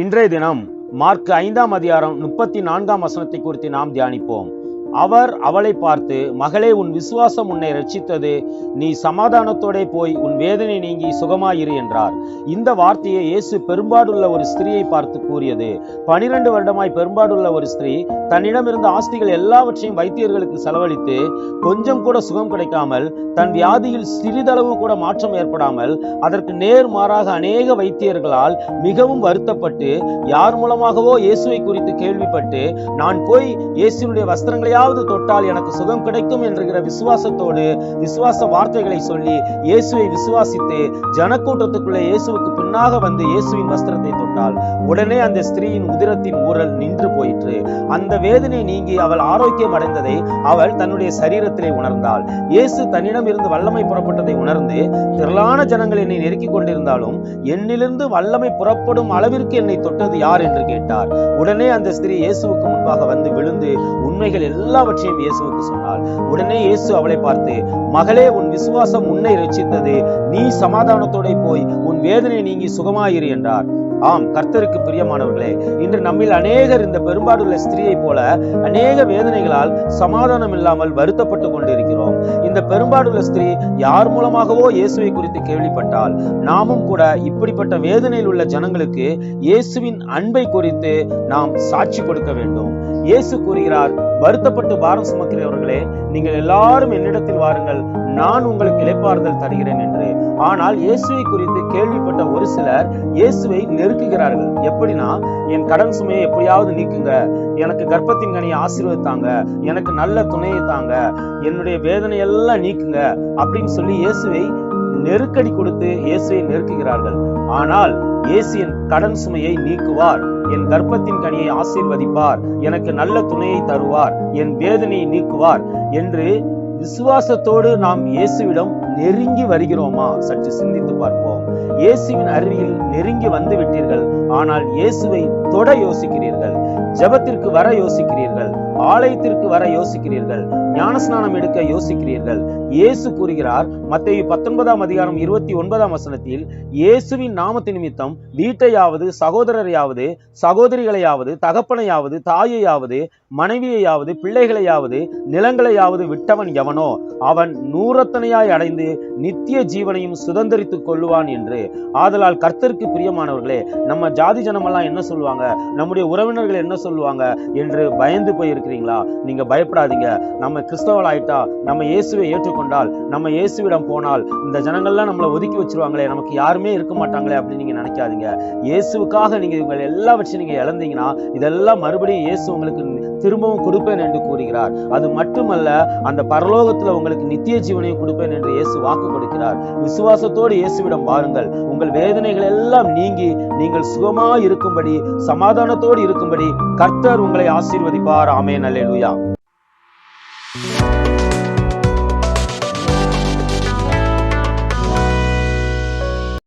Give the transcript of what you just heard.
இன்றைய தினம் மார்க் ஐந்தாம் அதிகாரம் முப்பத்தி நான்காம் வசனத்தை குறித்து நாம் தியானிப்போம். அவர் அவளை பார்த்து மகளே உன் விசுவாசம் உன்னை ரட்சித்தது நீ சமாதானத்தோட போய் உன் வேதனை நீங்கி சுகமாயிரு என்றார். இந்த வார்த்தையை இயேசு பெரும்பாடுள்ள ஒரு ஸ்திரீயை பார்த்து கூறியது. பனிரெண்டு வருடமாய் பெரும்பாடுள்ள ஒரு ஸ்திரீ தன்னிடமிருந்த ஆஸ்திகள் எல்லாவற்றையும் வைத்தியர்களுக்கு செலவழித்து கொஞ்சம் கூட சுகம் கிடைக்காமல் தன் வியாதியில் சிறிதளவு கூட மாற்றம் ஏற்படாமல் அதற்கு நேர் மாறாக அநேக வைத்தியர்களால் மிகவும் வருத்தப்பட்டு யார் மூலமாகவோ இயேசுவை குறித்து கேள்விப்பட்டு நான் போய் இயேசுனுடைய வஸ்திரங்களையாவது தொட்டால் எனக்கு சுகம் கிடைக்கும் என்கிற விசுவாசத்தோடு விசுவாச வார்த்தைகளை சொல்லி இயேசுவை விசுவாசித்து ஜனக்கூட்டத்துக்குள்ளே இயேசுவுக்கு பின்னாக வந்து இயேசுவின் வஸ்திரத்தை தொட்டால் உடனே அந்த ஸ்திரீயின் உதிரத்தின் ஊரல் நின்று போயிற்று. அந்த வேதனை நீங்கி அவள் ஆரோக்கியம் அடைந்ததை அவள் தன்னுடைய சரீரத்திலே உணர்ந்தாள். இயேசு தன்னிடம் இருந்து வல்லமை புறப்பட்டதை உணர்ந்து திரளான ஜனங்கள் என்னை நெருக்கிக் கொண்டிருந்தாலும் என்னிலிருந்து வல்லமை புறப்படும் அளவிற்கு என்னை தொட்டது யார் என்று கேட்டார். உடனே அந்த ஸ்திரீ இயேசுவுக்கு முன்பாக வந்து விழுந்து உண்மைகள் எல்லாம் எல்லாவற்றையும் இயேசுவுக்கு சொன்னாள். உடனே இயேசு அவளை பார்த்து மகளே உன் விசுவாசம் உன்னை ரசித்தது நீ சமாதானத்தோட போய் உன் வேதனை நீங்கி சுகமாயிரு என்றார். ஆம் கர்த்தருக்கு பிரியமானவர்களே இன்று நம்மில் அநேகர் இந்த பெரும்பாடுள்ள ஸ்திரீயை போல அநேக வேதனைகளால் சமாதானம் இல்லாமல் வருத்தப்பட்டு கொண்டிருக்கிறோம். இந்த பெரும்பாடுள்ள ஸ்திரீ யார் மூலமாகவோ இயேசுவை குறித்து கேள்விப்பட்டால் நாமும் கூட இப்படிப்பட்ட வேதனையில் உள்ள ஜனங்களுக்கு இயேசுவின் அன்பை குறித்து நாம் சாட்சி கொடுக்க வேண்டும். இயேசு கூறுகிறார் வருத்தப்பட்டு பாரம் சுமக்கிறவர்களே நீங்கள் எல்லாரும் என்னிடத்தில் வாருங்கள். நான் உங்களுக்கு இளைப்பாறுதல் தருகிறேன் என்று. ஆனால் இயேசுவை குறித்து கேள்விப்பட்ட ஒரு சிலர் இயேசுவை நெருக்குகிறார்கள். எப்படின்னா என் கடன் சுமையை எப்படியாவது நீக்குங்க. எனக்கு கர்ப்பத்தின் கனியை ஆசீர்வதித்தாங்க. எனக்கு நல்ல துணையை தாங்க. என்னுடைய வேதனை எல்லாம் நீக்குங்க. அப்படின்னு சொல்லி இயேசுவை நெருக்கடி கொடுத்து இயேசுவை நெருக்குகிறார்கள். ஆனால் இயேசு என் கடன் சுமையை நீக்குவார். என் கர்ப்பத்தின் கனியை ஆசீர்வதிப்பார். எனக்கு நல்ல துணையை தருவார். என் வேதனையை நீக்குவார் என்று விசுவாசத்தோடு நாம் இயேசுவிடம் நெருங்கி வருகிறோமா? சற்று சிந்தித்து பார்ப்போம். இயேசுவின் அருகில் நெருங்கி வந்து விட்டீர்கள் ஆனால் இயேசுவை தொட யோசிக்கிறீர்கள். ஜெபத்திற்கு வர யோசிக்கிறீர்கள். ஆலயத்திற்கு வர யோசிக்கிறீர்கள் ஞானஸ்நானம் எடுக்க யோசிக்கிறீர்கள். இயேசு கூறுகிறார் மத்திய பத்தொன்பதாம் அதிகாரம் இருபத்தி ஒன்பதாம் வசனத்தில் இயேசுவின் நாமத்து நிமித்தம் வீட்டையாவது சகோதரரையாவது சகோதரிகளையாவது தகப்பனையாவது தாயையாவது மனைவியையாவது பிள்ளைகளையாவது நிலங்களையாவது விட்டவன் எவனோ அவன் நூறத்தனையாய் அடைந்து நித்திய ஜீவனையும் சுதந்திரித்துக் கொள்ளுவான் என்று. ஆதலால் கர்த்தருக்கு பிரியமானவர்களே நம்ம ஜாதி ஜனமெல்லாம் என்ன சொல்லுவாங்க? நம்முடைய உறவினர்கள் என்ன சொல்லுவாங்க? என்று பயந்து இருக்கிறீங்களா? நீங்க பயப்படாதீங்க. நம்ம கிறிஸ்தவர்கள் ஆயிட்டா நம்ம இயேசுவை ஏற்றுக்கொண்டால் நம்ம இயேசுவிடம் போனால் இந்த ஜனங்கள்லாம் நம்மளை ஒதுக்கி வச்சிருவாங்களே நமக்கு யாருமே இருக்க மாட்டாங்களே அப்படின்னு நீங்க நினைக்காதீங்க. இயேசுவுக்காக நீங்க இவங்க எல்லாவற்றையும் நீங்க இழந்தீங்கன்னா இதெல்லாம் மறுபடியும் இயேசு உங்களுக்கு திரும்பவும் கொடுப்பேன் என்று கூறுகிறார். அது மட்டுமல்ல அந்த பரலோகத்தில் உங்களுக்கு நித்திய ஜீவனையும் கொடுப்பேன் என்று இயேசு வாக்கு கொடுக்கிறார். விசுவாசத்தோடு இயேசுவிடம் வாருங்கள். உங்கள் வேதனைகள் எல்லாம் நீங்கி நீங்கள் சுகமாக இருக்கும்படி சமாதானத்தோடு இருக்கும்படி கர்த்தர் உங்களை ஆசீர்வதிப்பார். ஆமே ஆமேன். அல்லேலூயா